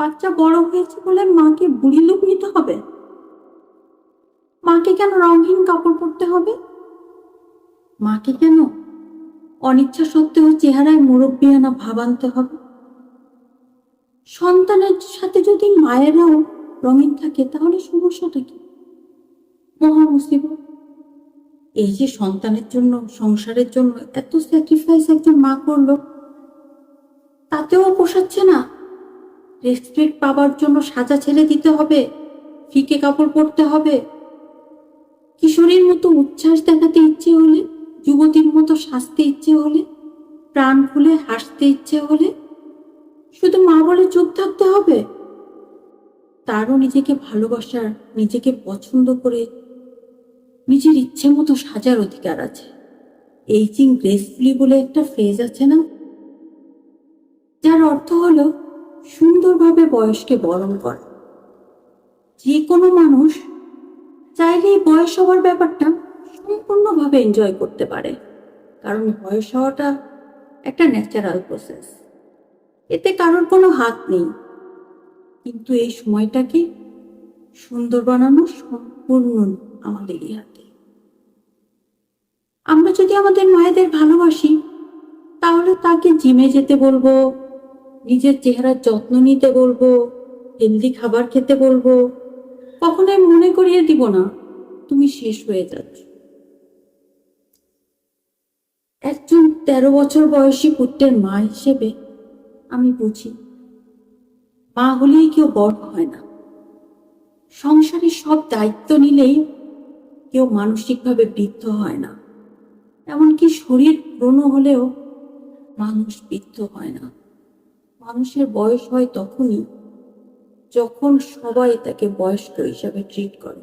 বাচ্চা বড় হয়েছে বলে মাকে বুড়ি লুক নিতে হবে? মাকে কেন রঙহীন কাপড় পরতে হবে? মাকে কেন? অনিচ্ছা সত্ত্বেও চেহারায় মুরব্বিয়ানা ভাব আনতে হবে। সন্তানের সাথে যদি মায়েরাও রঙিন থাকে, তাহলে সমস্যাটা কি? মহা মুসিবত। এই যে সন্তানের জন্য, সংসারের জন্য এত স্যাক্রিফাইস একজন মা করল, তাতেও পোষাচ্ছে না। রেসপেক্ট পাওয়ার জন্য সাজা ছেড়ে দিতে হবে, ফিকে কাপড় পরতে হবে। কিশোরীর মতো উচ্ছ্বাস দেখাতে ইচ্ছে হলে, যুবতীর মতো সাজতে ইচ্ছে হলে, প্রাণ খুলে হাসতে ইচ্ছে হলে, শুধু মা বলে চুপ থাকতে হবে। তারও নিজেকে ভালোবাসার, নিজেকে পছন্দ করে নিজের ইচ্ছে মতো সাজার অধিকার আছে। এইজিং গ্রেসফুলি বলে একটা ফ্রেজ আছে না? যার অর্থ হলো সুন্দরভাবে বয়সকে বরণ করা। যে কোনো মানুষ চাইলে এই বয়স হওয়ার ব্যাপারটা সম্পূর্ণভাবে এনজয় করতে পারে, কারণ বয়স হওয়াটা একটা ন্যাচারাল প্রসেস এতে কারোর কোনো হাত নেই। কিন্তু এই সময়টাকে সুন্দর বানানো সম্পূর্ণ আমাদেরই হাতে। আমরা যদি আমাদের মায়েদের ভালোবাসি, তাহলে তাকে জিমে যেতে বলব নিজের চেহারার যত্ন নিতে বলব হেলদি খাবার খেতে বলব। কখনোই মনে করিয়ে দিব না, তুমি শেষ হয়ে যাচ্ছ। একজন তেরো বছর বয়সী পুত্রের মা হিসেবে আমি বুঝি, মা হলেই কেউ বড় হয় না। সংসারের সব দায়িত্ব নিলেই কেউ মানসিকভাবে বৃদ্ধ হয় না। এমনকি শরীর পুরনো হলেও মানুষ বৃদ্ধ হয় না। মানুষের বয়স হয় তখনই যখন সবাই তাকে বয়স্ক হিসাবে ট্রিট করে।